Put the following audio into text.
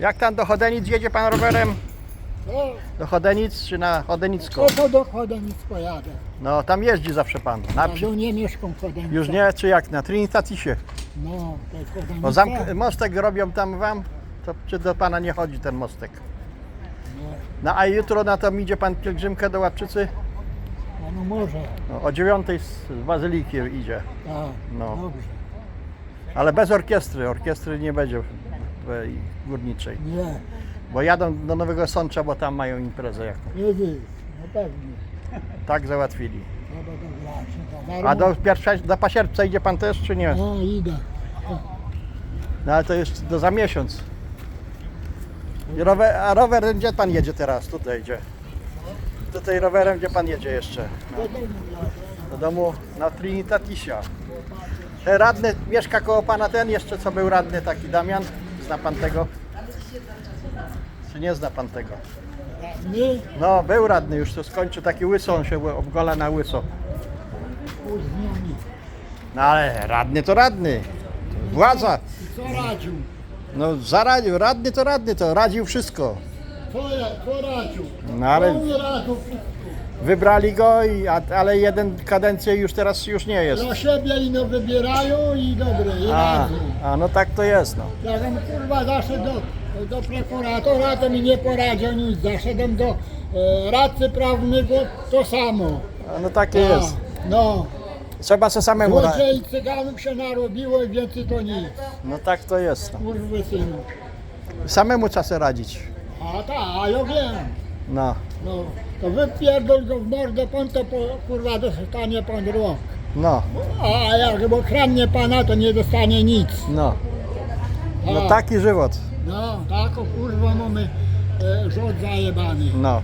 Jak tam do Chodenic jedzie pan rowerem? O, Do Chodenic czy na Chodenicko? to, to do Chodenic pojadę. No tam jeździ zawsze pan. Na, Ja tu nie mieszkam w Chodenicach. Już nie, czy jak? Na Trinitatisie. No, to jest Chodenica. Bo zamk- mostek robią tam wam, to czy do pana nie chodzi ten mostek? No a jutro na to idzie pan pielgrzymkę do Łapczycy? No, no może, No, o dziewiątej z z Bazyliki idzie. tak, No. dobrze. Ale bez orkiestry. Orkiestry nie będzie w górniczej. Nie, Bo jadą do Nowego Sącza, bo tam mają imprezę jaką. nie wiesz, no pewnie. Tak załatwili. No to A do, pierwsza, do pasierbca idzie pan też, czy nie? No idę. No ale to jeszcze do za miesiąc. I rower, a rower gdzie pan jedzie teraz? Tutaj idzie. Tutaj rowerem gdzie pan jedzie jeszcze? Do domu jadę. Do domu na Trinitatisia. Ten radny mieszka koło pana ten jeszcze co był radny taki Damian? Zna pan tego? Czy nie zna pan tego? Nie, No był radny już to skończył taki łyso, on się obgola na łyso. No ale radny to radny. Władza. I co radził? No zaradził, radny to radny, to radził wszystko. Co, ja, co radził? No ale On nie radził wszystko. wybrali go, i, a, ale jeden kadencję już teraz już nie jest. Dla siebie ino wybierają i dobre, i A, radzą. A no tak to jest no. Ja tam kurwa zaszedł do, do prokuratora, to mi nie poradził nic. Zaszedłem do e, radcy prawnego, to samo. A no takie A, jest. No, Trzeba se samemu ra- złodziei cyganów się narobiło i więcej to nic. No tak to jest no. Kurwy synu. Samemu trzeba radzić. A tak, a ja wiem. No, No, to wypierdol go w mordę, pan to po, kurwa dostanie pan rąk. No, A jak okradnie pana, to nie dostanie nic. no. No A, taki żywot. No, taką kurwa mamy e, rząd zajebany. No.